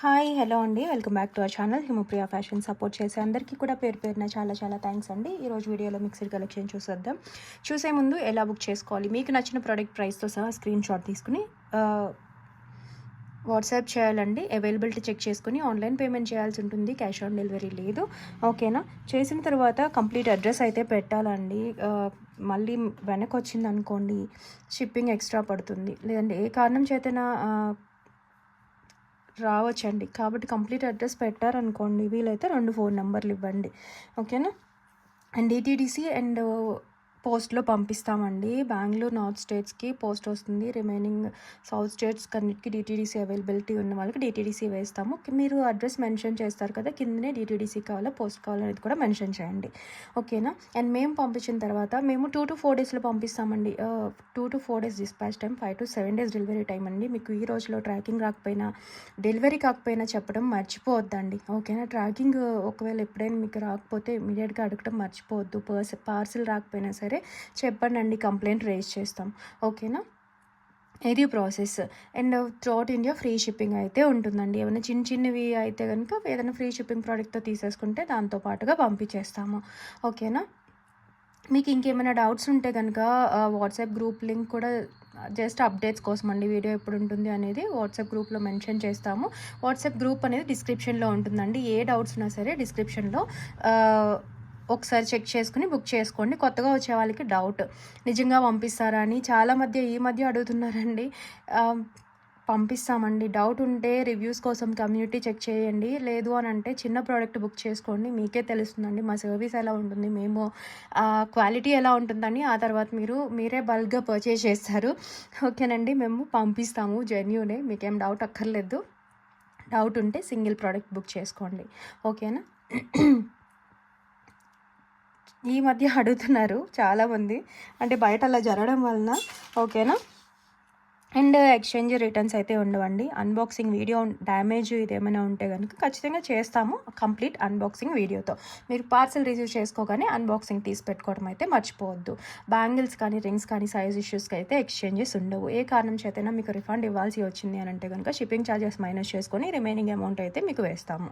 Hi hello అండి. Welcome back to our channel. Himapriya fashion support చేసే అందరికీ కూడా పేరు పేరున చాలా చాలా థ్యాంక్స్ అండి. ఈరోజు వీడియోలో మిక్సర్ కలెక్షన్ చూసేద్దాం. చూసే ముందు ఎలా బుక్ చేసుకోవాలి? మీకు నచ్చిన ప్రోడక్ట్ ప్రైస్తో సహా స్క్రీన్ షాట్ తీసుకుని వాట్సాప్ చేయాలండి. అవైలబిలిటీ చెక్ చేసుకుని ఆన్లైన్ పేమెంట్ చేయాల్సి ఉంటుంది. క్యాష్ ఆన్ డెలివరీ లేదు. ఓకేనా? చేసిన తర్వాత కంప్లీట్ అడ్రస్ అయితే పెట్టాలండి. మళ్ళీ వెనక్కి వచ్చింది అనుకోండి షిప్పింగ్ ఎక్స్ట్రా పడుతుంది. లేదంటే ఏ కారణం చేతనా రావచ్చండి. కాబట్టి కంప్లీట్ అడ్రస్ పెట్టారనుకోండి వీలైతే రెండు ఫోన్ నెంబర్లు ఇవ్వండి. ఓకేనా? అండ్ డిటీడీసీ అండ్ పోస్ట్లో పంపిస్తామండి. బెంగళూరు నార్త్ స్టేట్స్కి పోస్ట్ వస్తుంది. రిమైనింగ్ సౌత్ స్టేట్స్ కన్నిటికి డిటీడీసీ అవైలబిలిటీ ఉన్న వాళ్ళకి డిటీడీసీ వేస్తాము. మీరు అడ్రస్ మెన్షన్ చేస్తారు కదా కిందనే డిటీడీసీ కావాలా పోస్ట్ కావాలనేది కూడా మెన్షన్ చేయండి. ఓకేనా? అండ్ మేము పంపించిన తర్వాత మేము టూ టు ఫోర్ డేస్లో పంపిస్తామండి. Two to four days dispatch time five to seven days delivery time అండి. మీకు ఈ రోజులో ట్రాకింగ్ రాకపోయినా డెలివరీ కాకపోయినా చెప్పడం మర్చిపోవద్దండి. ఓకేనా? ట్రాకింగ్ ఒకవేళ ఎప్పుడైనా మీకు రాకపోతే ఇమీడియట్గా అడగడం మర్చిపోవద్దు. పర్స్ పార్సిల్ రాకపోయినా సరే చెప్పండి కంప్లైంట్ రేజ్ చేస్తాం. ఓకేనా? ఇది process. And throughout India free shipping అయితే ఉంటుందండి. ఏమైనా చిన్న చిన్నవి అయితే కనుక ఏదైనా ఫ్రీ షిప్పింగ్ ప్రోడక్ట్తో తీసేసుకుంటే దాంతో పాటుగా పంపించేస్తాము. ఓకేనా? మీకు ఇంకేమైనా డౌట్స్ ఉంటే కనుక వాట్సాప్ గ్రూప్ లింక్ కూడా జస్ట్ అప్డేట్స్ కోసం అండి. వీడియో ఎప్పుడు ఉంటుంది అనేది వాట్సాప్ గ్రూప్లో మెన్షన్ చేస్తాము. వాట్సాప్ గ్రూప్ అనేది డిస్క్రిప్షన్లో ఉంటుందండి. ఏ డౌట్స్ ఉన్నా సరే డిస్క్రిప్షన్లో ఒకసారి చెక్ చేసుకుని బుక్ చేసుకోండి. కొత్తగా వచ్చే వాళ్ళకి డౌట్. నిజంగా పంపిస్తారా అని చాలా మధ్య ఈ మధ్య అడుగుతున్నారండి. పంపిస్తామండి. డౌట్ ఉంటే రివ్యూస్ కోసం కమ్యూనిటీ చెక్ చేయండి. లేదు అని అంటే చిన్న ప్రోడక్ట్ బుక్ చేసుకోండి. మీకే తెలుస్తుందండి. మా సర్వీస్ ఎలా ఉంటుంది మేము క్వాలిటీ ఎలా ఉంటుందని ఆ తర్వాత మీరు మీరే బల్క్గా పర్చేస్ చేస్తారు. ఓకేనండి. మేము పంపిస్తాము జెన్యూనే. మీకేం డౌట్ అక్కర్లేదు. డౌట్ ఉంటే సింగిల్ ప్రోడక్ట్ బుక్ చేసుకోండి. ఓకేనా? ఈ మధ్య అడుగుతున్నారు చాలామంది. అంటే బయట అలా జరగడం వలన ఓకేనా? అండ్ ఎక్స్చేంజ్ రిటర్న్స్ అయితే ఉండవండి. అన్బాక్సింగ్ వీడియో డ్యామేజ్ ఇది ఏమైనా ఉంటే కనుక ఖచ్చితంగా చేస్తాము. కంప్లీట్ అన్బాక్సింగ్ వీడియోతో మీరు పార్సల్ రిసీవ్ చేసుకోగానే అన్బాక్సింగ్ తీసి పెట్టుకోవడం అయితే మర్చిపోవద్దు. బ్యాంగిల్స్ కానీ రింగ్స్ కానీ సైజ్ ఇష్యూస్కి అయితే ఎక్స్చేంజెస్ ఉండవు. ఏ కారణం చేతైనా మీకు రిఫండ్ ఇవ్వాల్సి వచ్చింది అని అంటే కనుక షిప్పింగ్ ఛార్జెస్ మైనస్ చేసుకొని రిమైనింగ్ అమౌంట్ అయితే మీకు వేస్తాము.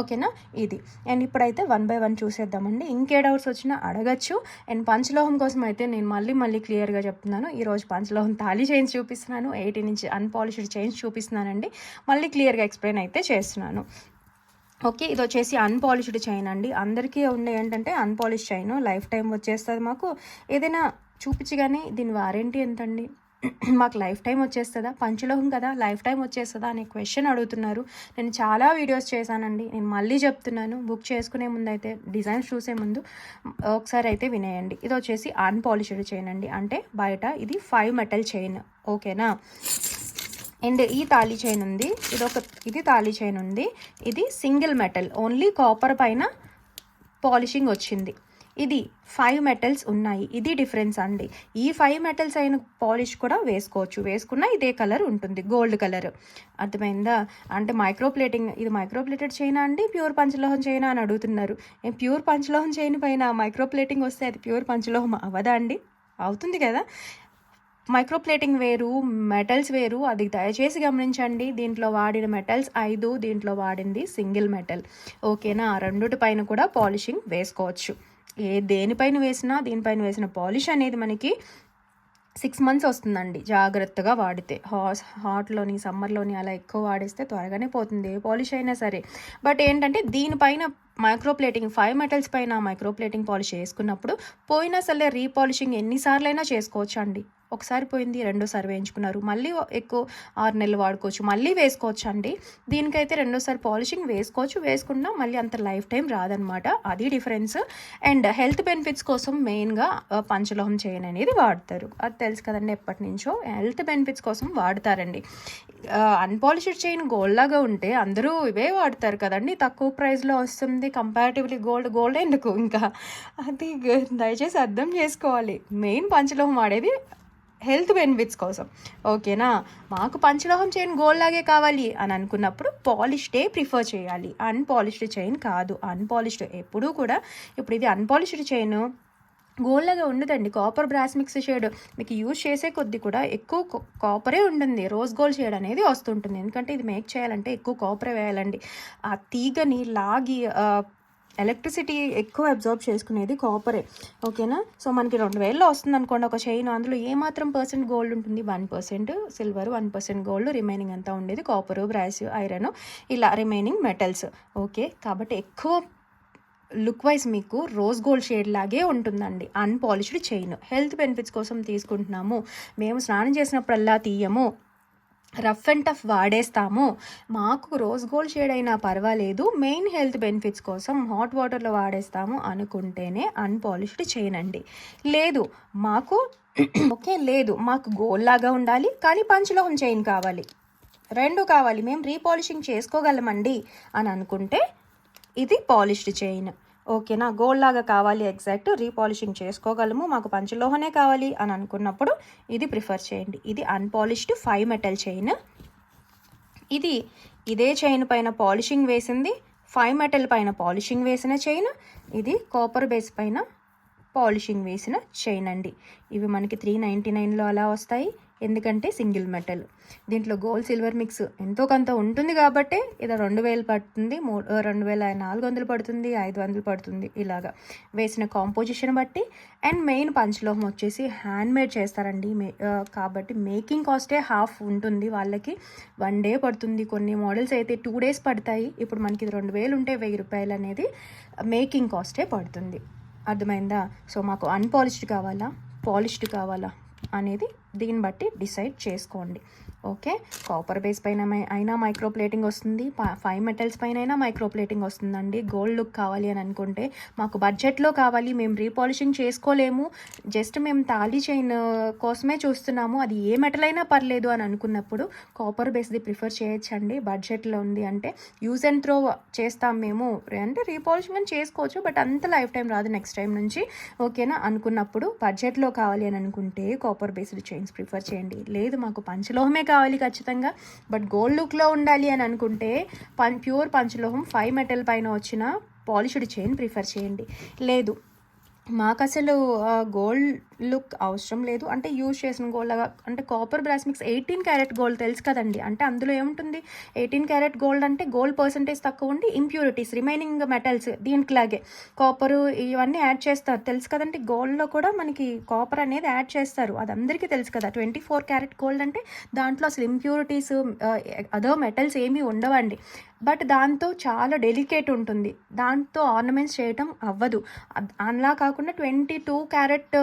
ఓకేనా? ఇది. అండ్ ఇప్పుడైతే వన్ బై వన్ చూసేద్దామండి. ఇంకే డౌట్స్ వచ్చినా అడగచ్చు. అండ్ పంచలోహం కోసం అయితే నేను మళ్ళీ మళ్ళీ క్లియర్గా చెప్తున్నాను. ఈరోజు పంచలోహం తాళీ చేయించి చూపిస్తున్నాను. ఎయిటీ నుంచి అన్పాలిష్డ్ చైన్స్ చూపిస్తున్నానండి. మళ్ళీ క్లియర్గా ఎక్స్ప్లెయిన్ అయితే చేస్తున్నాను. ఓకే ఇది వచ్చేసి అన్పాలిష్డ్ చైన్ అండి. అందరికీ ఉండే ఏంటంటే అన్పాలిష్ చైన్ లైఫ్ టైం వచ్చేస్తుంది మాకు. ఏదైనా చూపించగానే దీని వారంటీ ఎంతండి? మాకు లైఫ్ టైం వచ్చేస్తుందా? పంచలోహం కదా లైఫ్ టైం వచ్చేస్తుందా అనే క్వశ్చన్ అడుగుతున్నారు. నేను చాలా వీడియోస్ చేశానండి. నేను మళ్ళీ చెప్తున్నాను. బుక్ చేసుకునే ముందు అయితే డిజైన్స్ చూసే ముందు ఒకసారి అయితే వినేయండి. ఇది వచ్చేసి అన్పాలిష్డ్ చైన్ అండి. అంటే బయట ఇది ఫైవ్ మెటల్ చైన్. ఓకేనా? అండ్ ఈ తాళీ చైన్ ఉంది. ఇది ఒక ఇది తాళీ చైన్ ఉంది. ఇది సింగిల్ మెటల్. ఓన్లీ కాపర్ పైన పాలిషింగ్ వచ్చింది. ఇది ఫైవ్ మెటల్స్ ఉన్నాయి. ఇది డిఫరెన్స్ అండి. ఈ ఫైవ్ మెటల్స్ అయిన పాలిష్ కూడా వేసుకోవచ్చు. వేసుకున్న ఇదే కలర్ ఉంటుంది. గోల్డ్ కలర్ అర్థమైందా? అంటే మైక్రోప్లేటింగ్ ఇది మైక్రోప్లేటెడ్ చైనా అండి? ప్యూర్ పంచలోహం చైనా అని అడుగుతున్నారు. ఏం ప్యూర్ పంచలోహం చైన్ పైన మైక్రోప్లేటింగ్ వస్తే అది ప్యూర్ పంచలోహం అవదా అండి? అవుతుంది కదా? మైక్రోప్లేటింగ్ వేరు మెటల్స్ వేరు. అది దయచేసి గమనించండి. దీంట్లో వాడిన మెటల్స్ ఐదు దీంట్లో వాడింది సింగిల్ మెటల్ ఓకేనా ఆ రెండుటి పైన కూడా పాలిషింగ్ వేసుకోవచ్చు. ఏ దేనిపైన వేసినా దీనిపైన వేసిన పాలిష్ అనేది మనకి సిక్స్ మంత్స్ వస్తుందండి జాగ్రత్తగా వాడితే. హాస్ హాట్లోని సమ్మర్లోని అలా ఎక్కువ వాడేస్తే త్వరగానే పోతుంది ఏ పాలిష్ అయినా సరే. బట్ ఏంటంటే దీనిపైన మైక్రోప్లేటింగ్ ఫైవ్ మెటల్స్ పైన మైక్రోప్లేటింగ్ పాలిష్ వేసుకున్నప్పుడు పోయినా సరే రీపాలిషింగ్ ఎన్నిసార్లైనా చేసుకోవచ్చు అండి ఒకసారి పోయింది రెండోసారి వేయించుకున్నారు. మళ్ళీ ఎక్కువ ఆరు నెలలు వాడుకోవచ్చు. మళ్ళీ వేసుకోవచ్చు అండి దీనికైతే రెండోసారి పాలిషింగ్ వేసుకోవచ్చు. వేసుకున్నా మళ్ళీ అంత లైఫ్ టైం రాదనమాట. అది డిఫరెన్స్. అండ్ హెల్త్ బెనిఫిట్స్ కోసం మెయిన్గా పంచలోహం చేయన్ అనేది వాడతారు. అది తెలుసు కదండి ఎప్పటి నుంచో. హెల్త్ బెనిఫిట్స్ కోసం వాడతారండి. అన్పాలిష్డ్ చైన్ గోల్డ్ లాగా ఉంటే అందరూ ఇవే వాడతారు కదండి. తక్కువ ప్రైస్లో వస్తుంది. కంపారిటివ్లీ గోల్డ్ గోల్డ్ ఎందుకు ఇంకా? అది దయచేసి అర్థం చేసుకోవాలి. మెయిన్ పంచలోహం వాడేది హెల్త్ బెనిఫిట్స్ కోసం. ఓకేనా? మాకు పంచలోహం చైన్ గోల్డ్ లాగే కావాలి అని అనుకున్నప్పుడు పాలిష్డే ప్రిఫర్ చేయాలి. అన్పాలిష్డ్ చైన్ కాదు. అన్పాలిష్డ్ ఎప్పుడూ కూడా ఇప్పుడు ఇది అన్పాలిష్డ్ చైన్. గోల్డ్లాగా ఉండదండి. కాపర్ బ్రాస్ మిక్స్ షేడ్ మీకు యూజ్ చేసే కొద్దీ కూడా ఎక్కువ కాపరే ఉంటుంది. రోజ్ గోల్డ్ షేడ్ అనేది వస్తుంటుంది. ఎందుకంటే ఇది మేక్ చేయాలంటే ఎక్కువ కాపరే వేయాలండి. ఆ తీగని లాగి ఎలక్ట్రిసిటీ ఎక్కువ అబ్జార్బ్ చేసుకునేది కాపరే ఓకేనా? సో మనకి రెండు వేలలో వస్తుంది అనుకోండి ఒక చైన్ అందులో ఏమాత్రం పర్సెంట్ గోల్డ్ ఉంటుంది? One percent silver one percent gold remaining అంతా ఉండేది కాపర్ బ్రాస్ ఐరన్ ఇలా రిమైనింగ్ మెటల్స్ ఓకే? కాబట్టి ఎక్కువ లుక్ వైజ్ మీకు రోజ్ గోల్డ్ షేడ్ లాగే ఉంటుందండి. అన్పాలిష్డ్ చైన్ హెల్త్ బెనిఫిట్స్ కోసం తీసుకుంటున్నాము. మేము స్నానం చేసినప్పుడల్లా తీయము. రఫ్ అండ్ టఫ్ వాడేస్తాము. మాకు రోజ్ గోల్డ్ షేడ్ అయినా పర్వాలేదు. మెయిన్ హెల్త్ బెనిఫిట్స్ కోసం హాట్ వాటర్లో వాడేస్తాము అనుకుంటేనే అన్పాలిష్డ్ చైన్ అండి లేదు మాకు ఓకే లేదు మాకు గోల్డ్ లాగా ఉండాలి కానీ పంచలోహం చైన్ కావాలి. రెండు కావాలి. మేము రీపాలిషింగ్ చేసుకోగలమండి అని అనుకుంటే ఇది పాలిష్డ్ చైన్. ఓకేనా గోల్డ్ లాగా కావాలి ఎగ్జాక్ట్ రీపాలిషింగ్ చేసుకోగలము మాకు పంచలోహనే కావాలి అని అనుకున్నప్పుడు ఇది ప్రిఫర్ చేయండి. ఇది అన్పాలిష్డ్ ఫైవ్ మెటల్ చైన్. ఇది ఇదే చైన్ పైన పాలిషింగ్ వేసింది ఫైవ్ మెటల్ పైన పాలిషింగ్ వేసిన చైన్ ఇది కాపర్ బేస్ పైన పాలిషింగ్ వేసిన చైన్ అండి. ఇవి మనకి త్రీ నైంటీ నైన్లో అలా వస్తాయి. ఎందుకంటే సింగిల్ మెటల్. దీంట్లో గోల్డ్ సిల్వర్ మిక్స్ ఎంతో కొంత ఉంటుంది కాబట్టి ఇది రెండు వేలు పడుతుంది మూ రెండు వేల నాలుగు వందలు పడుతుంది ఐదు వందలు పడుతుంది ఇలాగా. వేసిన కాంపోజిషన్ బట్టి అండ్ మెయిన్ పంచలోహం వచ్చేసి హ్యాండ్ మేడ్ చేస్తారండి. మే కాబట్టి మేకింగ్ కాస్టే హాఫ్ ఉంటుంది వాళ్ళకి. వన్ డే పడుతుంది. కొన్ని మోడల్స్ అయితే టూ డేస్ పడతాయి. ఇప్పుడు మనకి ఇది రెండు వేలు ఉంటే వెయ్యి రూపాయలు అనేది మేకింగ్ కాస్టే పడుతుంది. అర్థమైందా? సో మాకు అన్పాలిష్డ్ కావాలా? పాలిష్డ్ కావాలా? అనేది దీన్ని బట్టి డిసైడ్ చేసుకోండి. ఓకే? కాపర్ బేస్ పైన అయినా మైక్రో ప్లేటింగ్ వస్తుంది ఫైవ్ మెటల్స్ పైన అయినా మైక్రో ప్లేటింగ్ వస్తుందండి. గోల్డ్ లుక్ కావాలి అని అనుకుంటే మాకు బడ్జెట్లో కావాలి. మేము రీపాలిషింగ్ చేసుకోలేము. జస్ట్ మేము తాళీ చైన్ కోసమే చూస్తున్నాము. అది ఏ మెటల్ అయినా పర్లేదు అని అనుకున్నప్పుడు కాపర్ బేస్ది ప్రిఫర్ చేయొచ్చండి. బడ్జెట్లో ఉంది అంటే యూజ్ అండ్ త్రో చేస్తాం మేము. అంటే రీపాలిషింగ్ అని చేసుకోవచ్చు బట్ అంత లైఫ్ టైం రాదు నెక్స్ట్ టైం నుంచి. ఓకేనా అనుకున్నప్పుడు బడ్జెట్లో కావాలి అని అనుకుంటే కాపర్ బేస్డ్ చైన్స్ ప్రిఫర్ చేయండి. లేదు మాకు పంచలోహమే కావాలి ఖచ్చితంగా. బట్ గోల్డ్ లుక్లో ఉండాలి అని అనుకుంటే పన్ ప్యూర్ పంచలోహం ఫైవ్ మెటల్ పైన వచ్చిన పాలిష్డ్ చైన్ ప్రిఫర్ చేయండి. లేదు మాకు అసలు గోల్డ్ లుక్ అవసరం లేదు. అంటే యూజ్ చేసిన గోల్డ్ లాగా అంటే copper brass mix eighteen carat gold తెలుసు కదండి. అంటే అందులో ఏముంటుంది? ఎయిటీన్ క్యారెట్ గోల్డ్ అంటే గోల్డ్ పర్సంటేజ్ తక్కువ ఉండి ఇంప్యూరిటీస్ రిమైనింగ్ మెటల్స్ దీంట్లాగే కాపర్ ఇవన్నీ యాడ్ చేస్తారు. తెలుసు కదండి? గోల్డ్లో కూడా మనకి కాపర్ అనేది యాడ్ చేస్తారు. అది అందరికీ తెలుసు కదా. ట్వంటీ ఫోర్ క్యారెట్ గోల్డ్ అంటే దాంట్లో అసలు ఇంప్యూరిటీస్ అదర్ మెటల్స్ ఏమీ ఉండవండి. బట్ దాంతో చాలా డెలికేట్ ఉంటుంది. దాంతో ఆర్నమెంట్స్ చేయటం అవ్వదు. అలా కాకుండా ట్వంటీ టూ క్యారెట్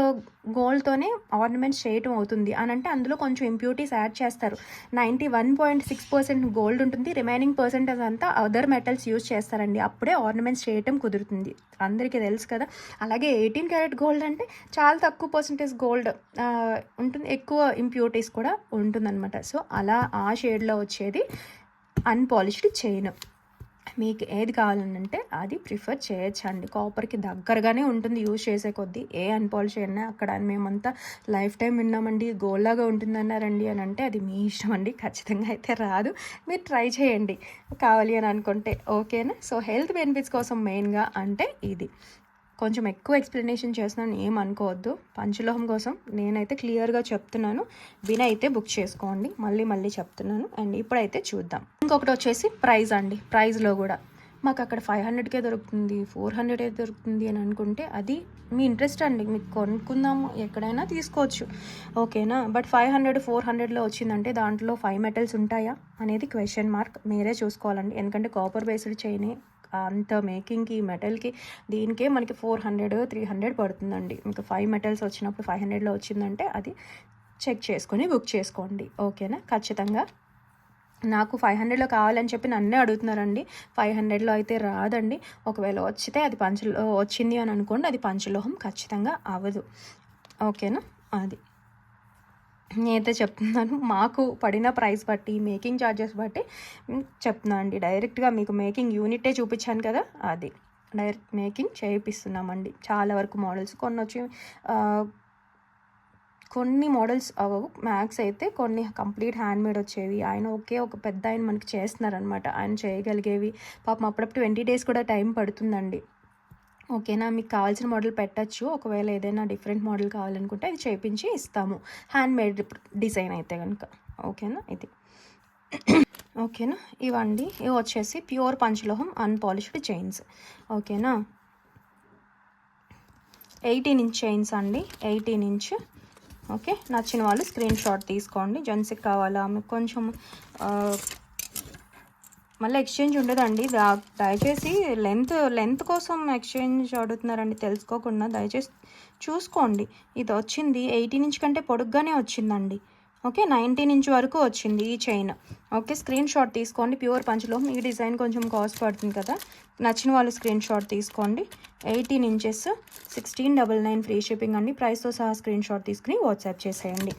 గోల్డ్తోనే ఆర్నమెంట్స్ చేయటం అవుతుంది. అని అంటే అందులో కొంచెం ఇంప్యూరిటీస్ యాడ్ చేస్తారు. Ninety one point six percent gold ఉంటుంది. రిమైనింగ్ పర్సెంటేజ్ అంతా అదర్ మెటల్స్ యూజ్ చేస్తారండి. అప్పుడే ఆర్నమెంట్స్ చేయటం కుదురుతుంది. అందరికీ తెలుసు కదా. అలాగే ఎయిటీన్ క్యారెట్ గోల్డ్ అంటే చాలా తక్కువ పర్సెంటేజ్ గోల్డ్ ఉంటుంది. ఎక్కువ ఇంప్యూరిటీస్ కూడా ఉంటుందన్నమాట. సో అలా ఆ షేడ్లో వచ్చేది అన్పాలిష్డ్ చైన్ మీకు ఏది కావాలనంటే అది ప్రిఫర్ చేయొచ్చు అండి కాపర్కి దగ్గరగానే ఉంటుంది యూజ్ చేసే కొద్దీ. ఏ అన్పాలిష్ అయినా అక్కడ మేమంతా లైఫ్ టైం విన్నామండి. గోల్లాగా ఉంటుందన్నారండి అని అంటే అది మీ ఇష్టం అండి. ఖచ్చితంగా అయితే రాదు. మీరు ట్రై చేయండి. కావాలి అని అనుకుంటే. ఓకేనా? సో హెల్త్ బెనిఫిట్స్ కోసం మెయిన్గా అంటే ఇది. కొంచెం ఎక్కువ ఎక్స్ప్లెనేషన్ చేస్తున్నాను ఏం అనుకోవద్దు. పంచలోహం కోసం నేనైతే క్లియర్గా చెప్తున్నాను. వినైతే బుక్ చేసుకోండి. మళ్ళీ మళ్ళీ చెప్తున్నాను. అండ్ ఇప్పుడైతే చూద్దాం. ఇంకొకటి వచ్చేసి ప్రైజ్ అండి. ప్రైజ్లో కూడా మాకు అక్కడ ఫైవ్ హండ్రెడ్కే దొరుకుతుంది ఫోర్ హండ్రెడ్ దొరుకుతుంది అని అనుకుంటే అది మీ ఇంట్రెస్ట్ అండి. మీకు కొనుక్కుందాము ఎక్కడైనా తీసుకోవచ్చు. ఓకేనా బట్ ఫైవ్ హండ్రెడ్ ఫోర్ హండ్రెడ్లో వచ్చిందంటే దాంట్లో ఫైవ్ మెటల్స్ ఉంటాయా అనేది క్వశ్చన్ మార్క్ మీరే చూసుకోవాలండి. ఎందుకంటే కాపర్ బేస్డ్ చైనే అంత మేకింగ్కి మెటల్కి దీనికే మనకి ఫోర్ హండ్రెడ్ త్రీ హండ్రెడ్ పడుతుందండి. మీకు ఫైవ్ మెటల్స్ వచ్చినప్పుడు ఫైవ్ హండ్రెడ్లో వచ్చిందంటే అది చెక్ చేసుకొని బుక్ చేసుకోండి. ఓకేనా? ఖచ్చితంగా. నాకు ఫైవ్ హండ్రెడ్లో కావాలని చెప్పి నన్నే అడుగుతున్నారండి. ఫైవ్ హండ్రెడ్లో అయితే రాదండి. ఒకవేళ వచ్చితే అది పంచలో వచ్చింది అని అనుకోండి అది పంచలోహం ఖచ్చితంగా అవ్వదు. ఓకేనా? అది. నేనైతే చెప్తున్నాను మాకు పడిన ప్రైస్ బట్టి మేకింగ్ ఛార్జెస్ బట్టి చెప్తున్నాను అండి. డైరెక్ట్గా మీకు మేకింగ్ యూనిటే చూపించాను కదా అది. డైరెక్ట్ మేకింగ్ చేయిస్తున్నామండి చాలా వరకు మోడల్స్ కొన్ని వచ్చి కొన్ని మోడల్స్ అవ్వవు. మ్యాక్స్ అయితే కొన్ని కంప్లీట్ హ్యాండ్ మేడ్ వచ్చేవి. ఆయన ఒకే ఒక పెద్ద ఆయన మనకి చేస్తున్నారనమాట ఆయన చేయగలిగేవి. పాపం అప్పుడప్పుడు ట్వంటీ డేస్ కూడా టైం పడుతుందండి. ఓకేనా మీకు కావాల్సిన మోడల్ పెట్టచ్చు. ఒకవేళ ఏదైనా డిఫరెంట్ మోడల్ కావాలనుకుంటే అది చేపించి ఇస్తాము. హ్యాండ్ మేడ్ డిజైన్ అయితే కనుక ఓకేనా? ఇది. ఓకేనా? ఇవండి. ఇవి వచ్చేసి ప్యూర్ పంచలోహం అన్పాలిష్డ్ చైన్స్. ఓకేనా? ఎయిటీన్ ఇంచ్ చైన్స్ అండి. Eighteen inch. ఓకే? నచ్చిన వాళ్ళు స్క్రీన్ షాట్ తీసుకోండి. జెంట్స్కి కావాలా? మీకు కొంచెం మళ్ళీ ఎక్స్చేంజ్ ఉండదండి. దయచేసి లెంత్ లెంత్ కోసం ఎక్స్చేంజ్ అడుగుతున్నారండి. తెలుసుకోకుండా దయచేసి చూసుకోండి. ఇది వచ్చింది ఎయిటీన్ ఇంచ్ కంటే పొడుగ్గానే వచ్చిందండి. ఓకే నైన్టీన్ ఇంచ్ వరకు వచ్చింది ఈ చైన్ ఓకే స్క్రీన్ షాట్ తీసుకోండి. ప్యూర్ పంచులో ఈ డిజైన్ కొంచెం కాస్ట్ పడుతుంది కదా. నచ్చిన వాళ్ళు స్క్రీన్ షాట్ తీసుకోండి. Eighteen inches sixteen double nine free shipping అండి. ప్రైస్తో సహా స్క్రీన్ షాట్ తీసుకుని వాట్సాప్ చేసేయండి.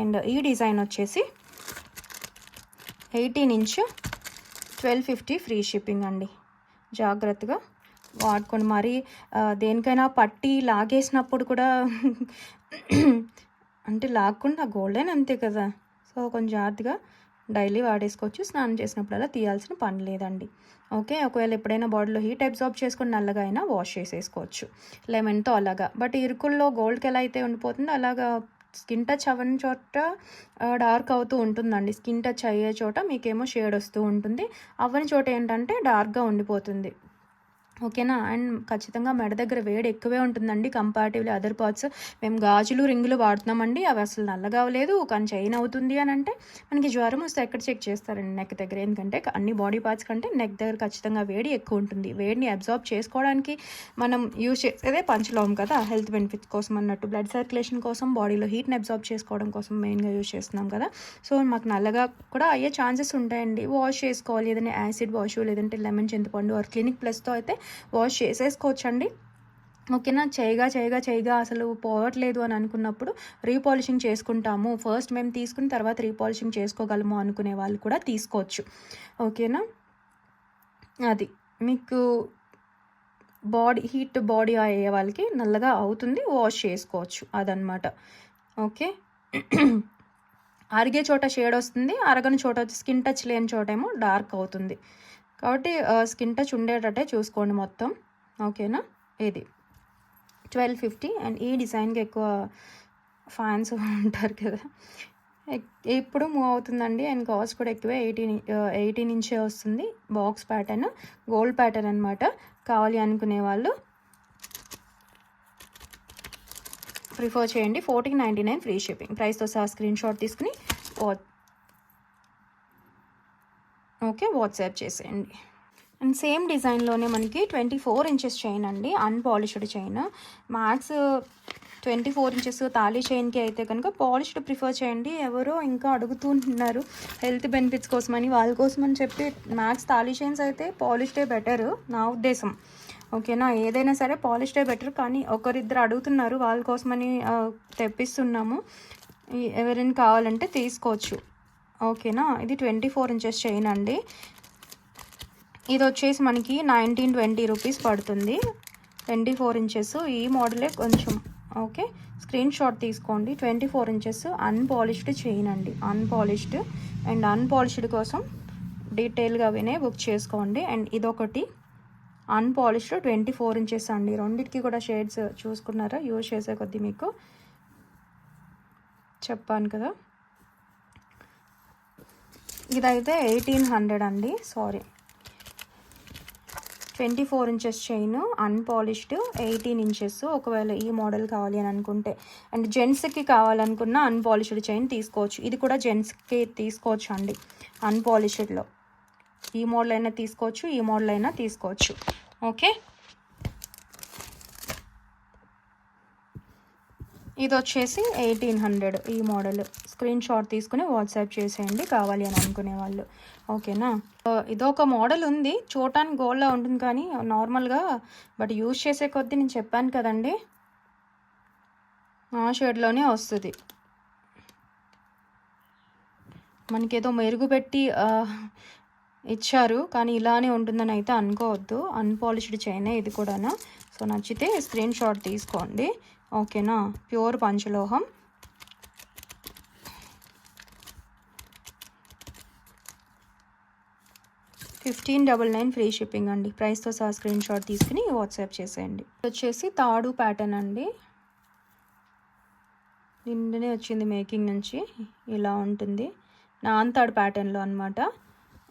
అండ్ ఈ డిజైన్ వచ్చేసి eighteen inch twelve fifty free shipping అండి. జాగ్రత్తగా వాడుకోండి. మరి దేనికైనా పట్టి లాగేసినప్పుడు కూడా అంటే లాక్కుండా గోల్డెన్ అంతే కదా. సో కొంచెం జాగ్రత్తగా డైలీ వాడేసుకోవచ్చు. స్నానం చేసినప్పుడల్లా తీయాల్సిన పని లేదండి. ఓకే? ఒకవేళ ఎప్పుడైనా బాడీలో హీట్ అబ్జార్బ్ చేసుకుని నల్లగా అయినా వాష్ చేసేసుకోవచ్చు. లెమన్తో అలాగా. బట్ ఇరుకుల్లో గోల్డ్కి ఎలా అయితే ఉండిపోతుందో అలాగా స్కిన్ టచ్ అవ్వని చోట డార్క్ అవుతూ ఉంటుందండి. స్కిన్ టచ్ అయ్యే చోట మీకేమో షేడ్ వస్తూ ఉంటుంది. అవ్వని చోట ఏంటంటే డార్క్గా ఉండిపోతుంది. ఓకేనా? అండ్ ఖచ్చితంగా మెడ దగ్గర వేడి ఎక్కువే ఉంటుందండి కంపారిటివ్లీ అదర్ పార్ట్స్ మేము గాజులు రింగులు వాడుతున్నామండి. అవి అసలు నల్లగా అవ్వలేదు. కానీ చైన్ అవుతుంది అని అంటే మనకి జ్వరం వస్తే ఎక్కడ చెక్ చేస్తారండి నెక్ దగ్గర. ఎందుకంటే అన్ని బాడీ పార్ట్స్ కంటే నెక్ దగ్గర ఖచ్చితంగా వేడి ఎక్కువ ఉంటుంది. వేడిని అబ్జార్బ్ చేసుకోవడానికి మనం యూజ్ చేసేదే పంచలోం కదా హెల్త్ బెనిఫిట్స్ కోసం అన్నట్టు. బ్లడ్ సర్క్యులేషన్ కోసం బాడీలో హీట్ని అబ్జార్బ్ చేసుకోవడం కోసం మెయిన్గా యూజ్ చేస్తున్నాం కదా. సో మాకు నల్లగా కూడా అయ్యే ఛాన్సెస్ ఉంటాయండి. వాష్ చేసుకోవాలి. ఏదైనా యాసిడ్ వాష్ లేదంటే లెమన్ చింతపండు ఆర్ క్లినిక్ ప్లస్తో అయితే వాష్ చేసేసుకోవచ్చండి. ఓకేనా? చేయగా చేయగా చేయగా అసలు పోవట్లేదు అని అనుకున్నప్పుడు రీపాలిషింగ్ చేసుకుంటాము. ఫస్ట్ మేము తీసుకుని తర్వాత రీపాలిషింగ్ చేసుకోగలము అనుకునే వాళ్ళు కూడా తీసుకోవచ్చు. ఓకేనా? అది. మీకు బాడీ హీట్ బాడీ అయ్యే వాళ్ళకి నల్లగా అవుతుంది వాష్ చేసుకోవచ్చు అదనమాట ఓకే? అరిగే చోట షేడ్ వస్తుంది అరగని చోట స్కిన్ టచ్ లేని చోట ఏమో డార్క్ అవుతుంది. కాబట్టి స్కిన్ టచ్ ఉండేటట్టే చూసుకోండి మొత్తం. ఓకేనా? ఇది ట్వెల్వ్ ఫిఫ్టీ అండ్ ఈ డిజైన్కి ఎక్కువ ఫ్యాన్స్ ఉంటారు కదా. ఎక్- ఇప్పుడు మూవ్ అవుతుందండి. అండ్ కాస్ట్ కూడా ఎక్కువే. ఎయిటీన్ ఎయిటీన్ ఇంచే వస్తుంది. బాక్స్ ప్యాటర్న్ గోల్డ్ ప్యాటర్న్ అనమాట కావాలి అనుకునే వాళ్ళు ప్రిఫర్ చేయండి. Fourteen ninety nine free shipping. ప్రైస్తో సహా స్క్రీన్ షాట్ తీసుకుని ఓకే వాట్సాప్ చేసేయండి. అండ్ సేమ్ డిజైన్లోనే మనకి ట్వంటీ ఫోర్ ఇంచెస్ చైన్ అండి unpolished chain. Max twenty four inches thali చైన్కి అయితే కనుక పాలిష్డ్ ప్రిఫర్ చేయండి. ఎవరో ఇంకా అడుగుతుంటున్నారు హెల్త్ బెనిఫిట్స్ కోసమని వాళ్ళ కోసమని చెప్పి మ్యాక్స్ తాళీ చైన్స్ అయితే పాలిష్డే బెటర్ నా ఉద్దేశం. ఓకేనా? ఏదైనా సరే పాలిష్డే బెటర్ కానీ ఒకరిద్దరు అడుగుతున్నారు వాళ్ళ కోసమని తెప్పిస్తున్నాము. ఎవరైనా కావాలంటే తీసుకోవచ్చు. ఓకేనా? ఇది ట్వంటీ ఫోర్ ఇంచెస్ చైన్ అండి. ఇది వచ్చేసి మనకి నైన్టీన్ ట్వంటీ రూపీస్ పడుతుంది. Twenty four inches. ఈ మోడలే కొంచెం ఓకే? స్క్రీన్ షాట్ తీసుకోండి. Twenty four inches unpolished chain అండి. అన్పాలిష్డ్ అండ్ అన్పాలిష్డ్ కోసం డీటెయిల్గా వినే బుక్ చేసుకోండి. అండ్ ఇదొకటి అన్పాలిష్డ్ ట్వంటీ ఫోర్ ఇంచెస్ అండి. రెండింటికి కూడా షేడ్స్ చూసుకున్నారా? యూజ్ చేసే కొద్దీ మీకు చెప్పాను కదా? ఇదైతే ఎయిటీన్ హండ్రెడ్ అండి sorry. Twenty four inches chain unpolished eighteen inches. ఒకవేళ ఈ మోడల్ కావాలి అని అనుకుంటే అండ్ జెంట్స్కి కావాలనుకున్న అన్పాలిష్డ్ చైన్ తీసుకోవచ్చు. ఇది కూడా జెంట్స్కి తీసుకోవచ్చు అండి అన్పాలిష్డ్లో. ఈ మోడల్ అయినా తీసుకోవచ్చు ఈ మోడల్ అయినా తీసుకోవచ్చు. ఓకే? ఇది వచ్చేసి ఎయిటీన్ హండ్రెడ్ ఈ మోడల్. స్క్రీన్ షాట్ తీసుకుని వాట్సాప్ చేసేయండి కావాలి అని అనుకునే వాళ్ళు. ఓకేనా? ఇదొక మోడల్ ఉంది. చూడటానికి గోల్డ్లా ఉంటుంది కానీ నార్మల్గా బట్ యూజ్ చేసే కొద్దీ నేను చెప్పాను కదండి. ఆ షేడ్లోనే వస్తుంది. మనకేదో మెరుగు పెట్టి ఇచ్చారు కానీ ఇలానే ఉంటుందని అయితే అనుకోవద్దు. అన్పాలిష్డ్ చైనే ఇది కూడానా. సో నచ్చితే స్క్రీన్ షాట్ తీసుకోండి. ఓకేనా? Pure పంచలోహం. Fifteen double nine free shipping అండి. ప్రైస్తో సహా స్క్రీన్ షాట్ తీసుకుని వాట్సాప్ చేసేయండి. వచ్చేసి తాడు ప్యాటర్న్ అండి. నిన్ననే వచ్చింది మేకింగ్ నుంచి. ఇలా ఉంటుంది. నాన్ తాడు ప్యాటర్న్లో అనమాట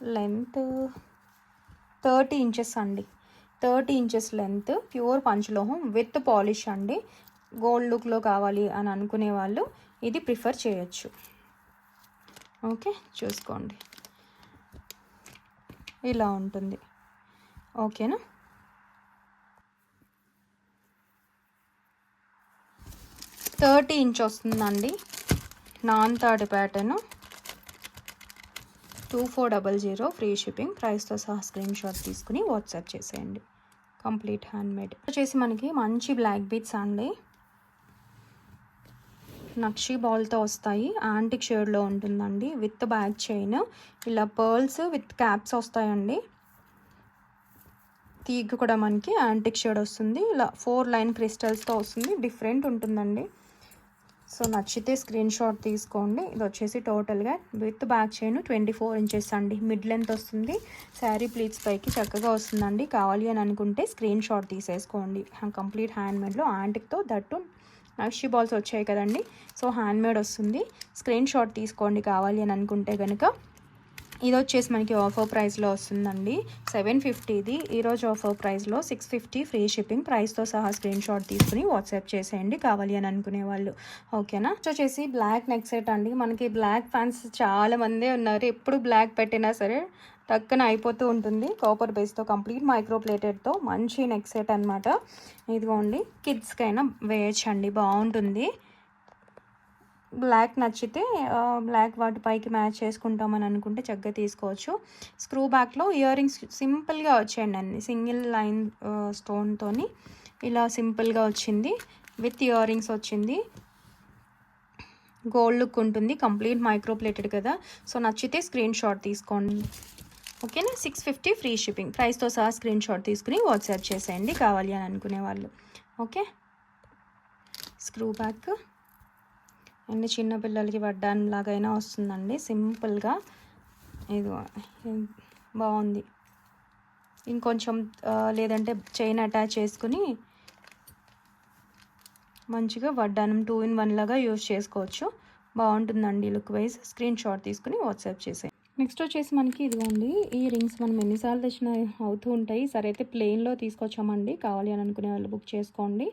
లెంత్ థర్టీ ఇంచెస్ అండి. థర్టీ ఇంచెస్ లెంత్ ప్యూర్ పంచలోహం విత్ పాలిష్ అండి. గోల్డ్ లుక్లో కావాలి అని అనుకునే వాళ్ళు ఇది ప్రిఫర్ చేయొచ్చు. ఓకే చూసుకోండి. ఇలా ఉంటుంది. ఓకేనా? థర్టీ ఇంచ్ వస్తుందండి. Non third pattern. Two four double zero free shipping. ప్రైస్తో సహా స్క్రీన్ షాట్ తీసుకుని వాట్సాప్ చేసేయండి. Complete handmade. వచ్చేసి మనకి మంచి బ్లాక్ బీట్స్ అండి. నక్షి బాల్తో వస్తాయి. యాంటిక్ షేడ్లో ఉంటుందండి. With back chain. ఇలా పర్ల్స్ విత్ క్యాప్స్ వస్తాయండి. తీగ కూడా మనకి యాంటిక్ షేడ్ వస్తుంది. ఇలా ఫోర్ లైన్ క్రిస్టల్స్తో వస్తుంది. డిఫరెంట్ ఉంటుందండి. సో నచ్చితే స్క్రీన్ షాట్ తీసుకోండి. ఇది వచ్చేసి టోటల్గా with back chain twenty four inches అండి. మిడ్ లెంత్ వస్తుంది. శారీ ప్లీట్స్ పైకి చక్కగా వస్తుందండి. కావాలి అని అనుకుంటే స్క్రీన్ షాట్ తీసేసుకోండి. కంప్లీట్ హ్యాండ్ మేడ్లో యాంటిక్తో దట్టు నక్షి బాల్స్ వచ్చాయి కదండి. సో హ్యాండ్ మేడ్ వస్తుంది. స్క్రీన్ షాట్ తీసుకోండి కావాలి అని అనుకుంటే కనుక ఇది వచ్చేసి మనకి ఆఫర్ ప్రైస్లో వస్తుందండి. సెవెన్ ఫిఫ్టీది ఈరోజు ఆఫర్ ప్రైస్లో సిక్స్ ఫిఫ్టీ ఫ్రీ షిప్పింగ్ ప్రైస్తో సహా స్క్రీన్ షాట్ తీసుకుని వాట్సాప్ చేసేయండి కావాలి అని అనుకునే వాళ్ళు. ఓకేనా? వచ్చేసి బ్లాక్ నెక్ సెట్ అండి. మనకి బ్లాక్ ఫ్యాన్స్ చాలా మందే ఉన్నారు. ఎప్పుడు బ్లాక్ పెట్టినా సరే టక్కన అయిపోతూ ఉంటుంది. కాపర్ బేస్తో కంప్లీట్ మైక్రో ప్లేటెడ్తో మంచి నెక్ సెట్ అనమాట ఇదిగోండి కిడ్స్కైనా వేయచ్చండి బాగుంటుంది. బ్లాక్ నచ్చితే బ్లాక్ వాటి పైకి మ్యాచ్ చేసుకుంటామని అనుకుంటే చక్కగా తీసుకోవచ్చు. స్క్రూ బ్యాక్లో ఇయర్ రింగ్స్ సింపుల్గా వచ్చాయండి అన్ని. సింగిల్ లైన్ స్టోన్తోని ఇలా సింపుల్గా వచ్చింది. విత్ ఇయర్ రింగ్స్ వచ్చింది. గోల్డ్ లుక్ ఉంటుంది. కంప్లీట్ మైక్రో ప్లేటెడ్ కదా. సో నచ్చితే స్క్రీన్ షాట్ తీసుకోండి. ఓకేనా? సిక్స్ ఫిఫ్టీ ఫ్రీ షిప్పింగ్ ప్రైస్తో సహా స్క్రీన్ షాట్ తీసుకుని వాట్సాప్ చేసేయండి. కావాలి అని అనుకునే వాళ్ళు. ఓకే? స్క్రూ బ్యాక్ అండ్ చిన్నపిల్లలకి వడ్డాన్లాగైనా వస్తుందండి. సింపుల్గా. ఇది బాగుంది. ఇంకొంచెం లేదంటే చైన్ అటాచ్ చేసుకుని మంచిగా వడ్డానం టూ ఇన్ వన్ లాగా యూజ్ చేసుకోవచ్చు. బాగుంటుందండి లుక్ వైజ్. స్క్రీన్ షాట్ తీసుకుని వాట్సాప్ చేసేయండి. నెక్స్ట్ వచ్చేసి మనకి ఇదిగోండి ఈ రింగ్స్ మనం ఎన్నిసార్లు తెచ్చిన అవుతూ ఉంటాయి. సరే అయితే ప్లెయిన్లో తీసుకొచ్చామండి. కావాలి అని అనుకునే వాళ్ళు బుక్ చేసుకోండి.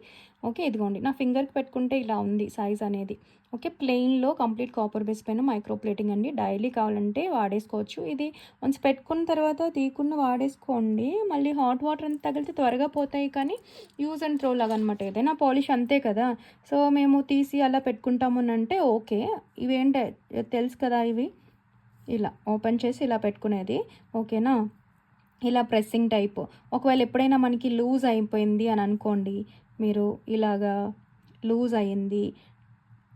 ఓకే ఇదిగోండి. నా ఫింగర్కి పెట్టుకుంటే ఇలా ఉంది సైజ్ అనేది. ఓకే ప్లెయిన్లో కంప్లీట్ కాపర్ బేస్ పైన మైక్రో ప్లేటింగ్ అండి. డైలీ కావాలంటే వాడేసుకోవచ్చు. ఇది వన్స్ పెట్టుకున్న తర్వాత తీయకుండా వాడేసుకోండి. మళ్ళీ హాట్ వాటర్ అంతా తగిలితే త్వరగా పోతాయి కానీ యూజ్ అండ్ త్రో లాగా అనమాట ఏదైనా పాలిష్ అంతే కదా. సో మేము తీసి అలా పెట్టుకుంటాము అంటే ఓకే. ఇవేంటే తెలుసు కదా ఇవి? ఇలా ఓపెన్ చేసి ఇలా పెట్టుకునేది. ఓకేనా? ఇలా ప్రెస్సింగ్ టైప్. ఒకవేళ ఎప్పుడైనా మనకి లూజ్ అయిపోయింది అని అనుకోండి మీరు ఇలాగా లూజ్ అయ్యింది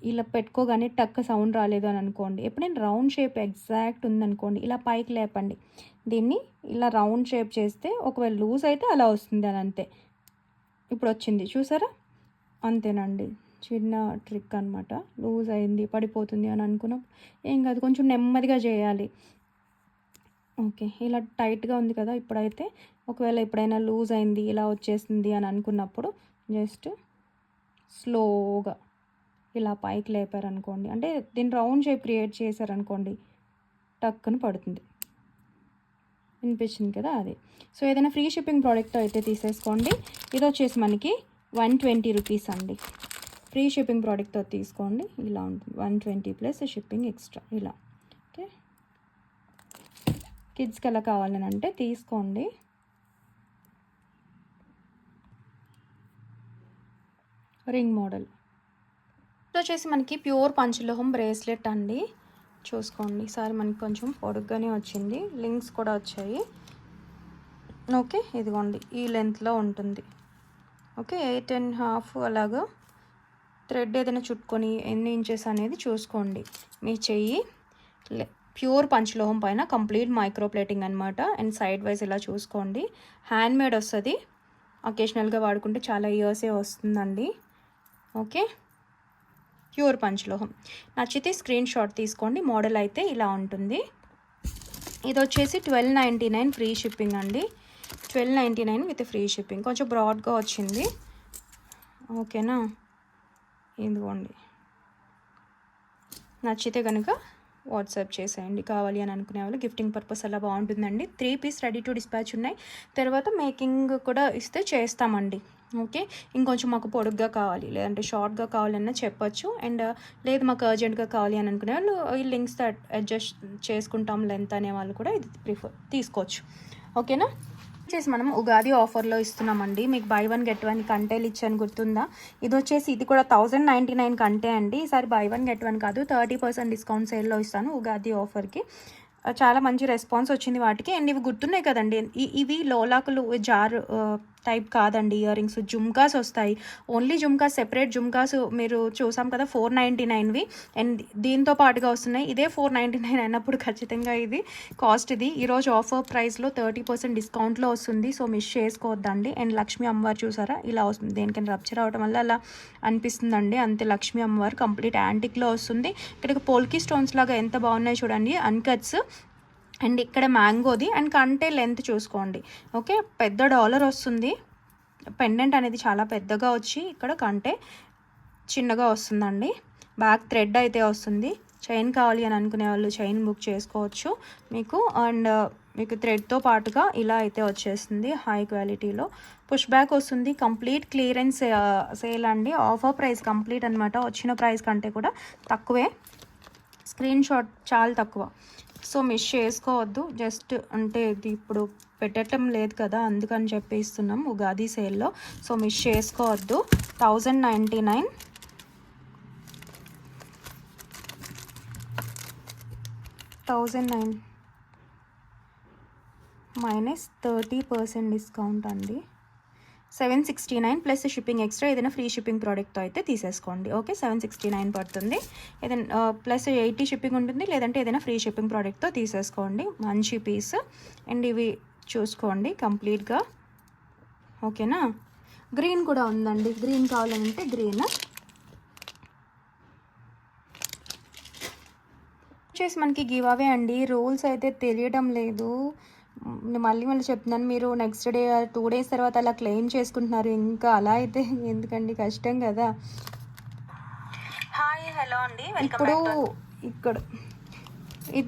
ఇలా పెట్టుకోగానే టక్ సౌండ్ రాలేదు అని అనుకోండి ఎప్పుడైనా రౌండ్ షేప్ ఎగ్జాక్ట్ ఉందనుకోండి ఇలా పైకి లేపండి. దీన్ని ఇలా రౌండ్ షేప్ చేస్తే ఒకవేళ లూజ్ అయితే అలా వస్తుంది అని అంతే. ఇప్పుడు వచ్చింది. చూసారా? అంతేనండి. చిన్న ట్రిక్ అనమాట లూజ్ అయింది పడిపోతుంది అని అనుకున్నాం. ఏం కాదు కొంచెం నెమ్మదిగా చేయాలి. ఓకే ఇలా టైట్గా ఉంది కదా ఇప్పుడైతే ఒకవేళ ఎప్పుడైనా లూజ్ అయింది ఇలా వచ్చేసింది అని అనుకున్నప్పుడు జస్ట్ స్లోగా ఇలా పైకి లేపారనుకోండి. అంటే దీన్ని రౌండ్ షేప్ క్రియేట్ చేశారనుకోండి టక్కున పడుతుంది. వినిపించింది కదా అది. సో ఏదైనా ఫ్రీ షిప్పింగ్ ప్రోడక్ట్ అయితే తీసేసుకోండి. ఇది వచ్చేసి మనకి వన్ ట్వంటీ రూపీస్ అండి. ఫ్రీ షిప్పింగ్ ప్రోడక్ట్తో తీసుకోండి. ఇలా ఉంటుంది. One twenty plus shipping extra ఇలా. ఓకే కిడ్స్కి ఎలా కావాలని అంటే తీసుకోండి రింగ్ మోడల్ వచ్చేసి మనకి ప్యూర్ పంచలోహం బ్రేస్లెట్ అండి. చూసుకోండి. ఈసారి మనకి కొంచెం పొడుగ్గానే వచ్చింది. లింక్స్ కూడా వచ్చాయి. ఓకే ఇదిగోండి. ఈ లెంత్లో ఉంటుంది. ఓకే ఎయిట్ అండ్ హాఫ్ అలాగా. థ్రెడ్ ఏదైనా చుట్టుకొని ఎన్ని ఇంచెస్ అనేది చూసుకోండి. మీ చెయ్యి ప్యూర్ పంచలోహం పైన కంప్లీట్ మైక్రో ప్లేటింగ్ అనమాట అండ్ సైడ్ వైజ్ ఇలా చూసుకోండి. హ్యాండ్ మేడ్ వస్తుంది. అకేషనల్గా వాడుకుంటే చాలా ఇయర్సే వస్తుందండి. ఓకే? ప్యూర్ పంచలోహం నచ్చితే స్క్రీన్ షాట్ తీసుకోండి. మోడల్ అయితే ఇలా ఉంటుంది. ఇది వచ్చేసి twelve ninety nine free shipping అండి. Twelve ninety nine with free shipping కొంచెం బ్రాడ్గా వచ్చింది. ఓకేనా? ఇదిగోండి. నచ్చితే కనుక వాట్సాప్ చేసేయండి. కావాలి అని అనుకునే వాళ్ళు గిఫ్టింగ్ పర్పస్ అలా బాగుంటుందండి. Three piece ready to dispatch ఉన్నాయి. తర్వాత మేకింగ్ కూడా ఇస్తే చేస్తామండి. ఓకే? ఇంకొంచెం మాకు పొడుగ్గా కావాలి. లేదంటే షార్ట్గా కావాలన్నా చెప్పొచ్చు. అండ్ లేదు మాకు అర్జెంట్గా కావాలి అని అనుకునే వాళ్ళు ఈ లింక్స్ అడ్జస్ట్ చేసుకుంటాం లెంత్ అనే వాళ్ళు కూడా ఇది ప్రిఫర్ తీసుకోవచ్చు. ఓకేనా? వచ్చేసి మనం ఉగాది ఆఫర్లో ఇస్తున్నామండి. మీకు బై వన్ గెట్ వన్ కంటేలు ఇచ్చాను గుర్తుందా? ఇది వచ్చేసి ఇది కూడా థౌజండ్ నైంటీ నైన్ కంటే అండి. ఈసారి బై వన్ గెట్ వన్ కాదు థర్టీ పర్సెంట్ డిస్కౌంట్ సేల్లో ఇస్తాను ఉగాది ఆఫర్కి. చాలా మంచి రెస్పాన్స్ వచ్చింది వాటికి. అండ్ ఇవి గుర్తున్నాయి కదండి ఇవి లోలాకులు జార్ టైప్ కాదండి ఇయర్ రింగ్స్ జుమ్కాస్ వస్తాయి. ఓన్లీ జుమ్కాస్ సెపరేట్ జుమ్కాస్ మీరు చూసాం కదా ఫోర్ నైంటీ నైన్వి అండ్ దీంతో పాటుగా వస్తున్నాయి. ఇదే ఫోర్ నైంటీ నైన్ అయినప్పుడు ఖచ్చితంగా ఇది కాస్ట్ ఇది. ఈరోజు ఆఫర్ ప్రైస్లో థర్టీ పర్సెంట్ డిస్కౌంట్లో వస్తుంది. సో మిస్ చేసుకోవద్దండి. అండ్ లక్ష్మీ అమ్మవారు చూసారా? ఇలా వస్తుంది. దేనికైనా రప్చర్ అవడం వల్ల అలా అనిపిస్తుందండి. అంతే లక్ష్మీ అమ్మవారు కంప్లీట్ యాంటిక్లో వస్తుంది. ఇక్కడ పోల్కి స్టోన్స్ లాగా ఎంత బాగున్నాయి చూడండి. అన్కట్స్ అండ్ ఇక్కడ మ్యాంగోది అండ్ కంటే లెంత్ చూసుకోండి. ఓకే? పెద్ద డాలర్ వస్తుంది. పెండెంట్ అనేది చాలా పెద్దగా వచ్చి ఇక్కడ కంటే చిన్నగా వస్తుందండి. బ్యాక్ థ్రెడ్ అయితే వస్తుంది. చైన్ కావాలి అని అనుకునే వాళ్ళు చైన్ బుక్ చేసుకోవచ్చు. మీకు అండ్ మీకు థ్రెడ్తో పాటుగా ఇలా అయితే వచ్చేస్తుంది హై క్వాలిటీలో. పుష్ బ్యాక్ వస్తుంది. కంప్లీట్ క్లియరెన్స్ సేల్ అండి. ఆఫర్ ప్రైస్ కంప్లీట్ అనమాట వచ్చిన ప్రైస్ కంటే కూడా తక్కువే. స్క్రీన్ షాట్ చాలా తక్కువ. సో మిస్ చేసుకోవద్దు. జస్ట్ అంటే ఇది ఇప్పుడు పెట్టడం లేదు కదా అందుకని చెప్పి ఇస్తున్నాం ఉగాది సేల్లో. సో మిస్ చేసుకోవద్దు. Thousand ninety nine. Thousand nine. Minus thirty percent discount అండి. Seven sixty nine plus shipping extra ఏదైనా ఫ్రీ షిప్పింగ్ ప్రోడక్ట్తో అయితే తీసేసుకోండి. ఓకే? సెవెన్ సిక్స్టీ నైన్ పడుతుంది. ఏదైనా ప్లస్ ఎయిటీ షిప్పింగ్ ఉంటుంది. లేదంటే ఏదైనా ఫ్రీ షిప్పింగ్ ప్రోడక్ట్తో తీసేసుకోండి. మంచి పీస్. అండ్ ఇవి చూసుకోండి కంప్లీట్గా. ఓకేనా? గ్రీన్ కూడా ఉందండి. గ్రీన్ కావాలంటే గ్రీన్. వచ్చేసి మనకి గివ్ అవే అండి. రూల్స్ అయితే తెలియడం లేదు. మళ్ళీ మళ్ళీ చెప్తున్నాను మీరు నెక్స్ట్ డే టూ డేస్ తర్వాత అలా క్లెయిమ్ చేసుకుంటున్నారు. ఇంకా అలా అయితే ఎందుకండి? కష్టం కదా. హాయ్ హలో అండి. ఇప్పుడు ఇక్కడ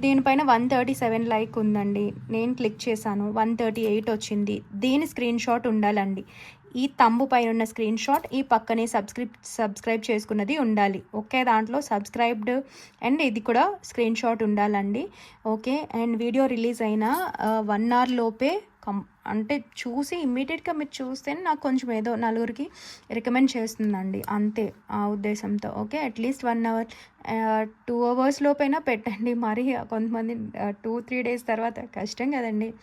దీనిపైన వన్ థర్టీ సెవెన్ లైక్ ఉందండి. నేను క్లిక్ చేశాను. వన్ థర్టీ ఎయిట్ వచ్చింది. దీని స్క్రీన్ షాట్ ఉండాలండి. ఈ తంబు పైన ఉన్న స్క్రీన్ షాట్ ఈ పక్కనే సబ్స్క్రిప్ సబ్స్క్రైబ్ చేసుకున్నది ఉండాలి. ఒకే దాంట్లో సబ్స్క్రైబ్డ్ అండ్ ఇది కూడా స్క్రీన్ షాట్ ఉండాలండి. ఓకే? అండ్ వీడియో రిలీజ్ అయిన వన్ అవర్ లోపే కం అంటే చూసి ఇమ్మీడియట్గా మీరు చూస్తేనే నాకు కొంచెం ఏదో నలుగురికి రికమెండ్ చేస్తుందండి. అంతే ఆ ఉద్దేశంతో. Okay? At least one hour two hours లోపైనా పెట్టండి. మరి కొంతమంది టూ త్రీ డేస్ తర్వాత కష్టం కదండి.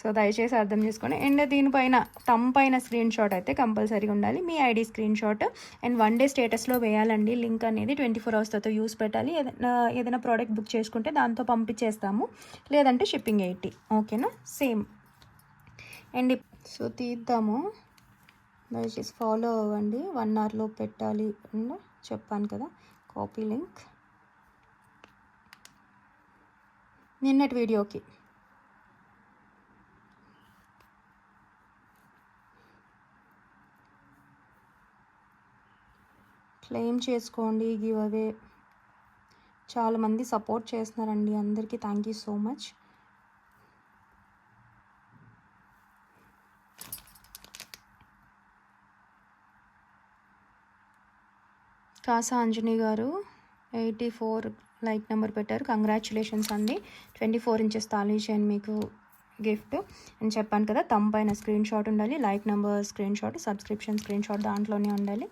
సో దయచేసి అర్థం చేసుకోండి అండ్ దీనిపైన తమ్ పైన స్క్రీన్ షాట్ అయితే కంపల్సరీగా ఉండాలి. మీ ID screen shot and one day స్టేటస్లో వేయాలండి. లింక్ అనేది ట్వంటీ ఫోర్ అవర్స్ తర్వాత యూస్ పెట్టాలి. ఏదైనా ఏదైనా ప్రోడక్ట్ బుక్ చేసుకుంటే దాంతో పంపించేస్తాము. లేదంటే షిప్పింగ్ ఎయిటీ ఓకేనా సేమ్ అండ్ సో తీద్దాము. దయచేసి ఫాలో అవ్వండి. వన్ అవర్లో పెట్టాలి అండ్ చెప్పాను కదా. కాపీ లింక్ నిన్నటి వీడియోకి క్లెయిమ్ చేసుకోండి గివ్ అవే. చాలామంది సపోర్ట్ చేస్తున్నారండి. అందరికీ thank you so much. Kasa Anjani garu eighty four like number పెట్టారు. కంగ్రాచులేషన్స్ అండి. ట్వంటీ ఫోర్ ఇంచెస్ తాళీ చైన్ మీకు గిఫ్ట్. అని చెప్పాను కదా తమ్ పైన స్క్రీన్ షాట్ ఉండాలి. Like number screen shot subscription screen shot దాంట్లోనే ఉండాలి.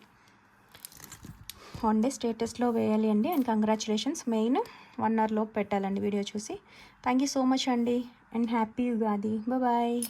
వన్ డే స్టేటస్లో వేయాలి అండి. అండ్ కంగ్రాచులేషన్స్ మెయిన్ వన్ అవర్లో పెట్టాలండి వీడియో చూసి. థ్యాంక్ యూ సో మచ్ అండి. And happy Ugadi bye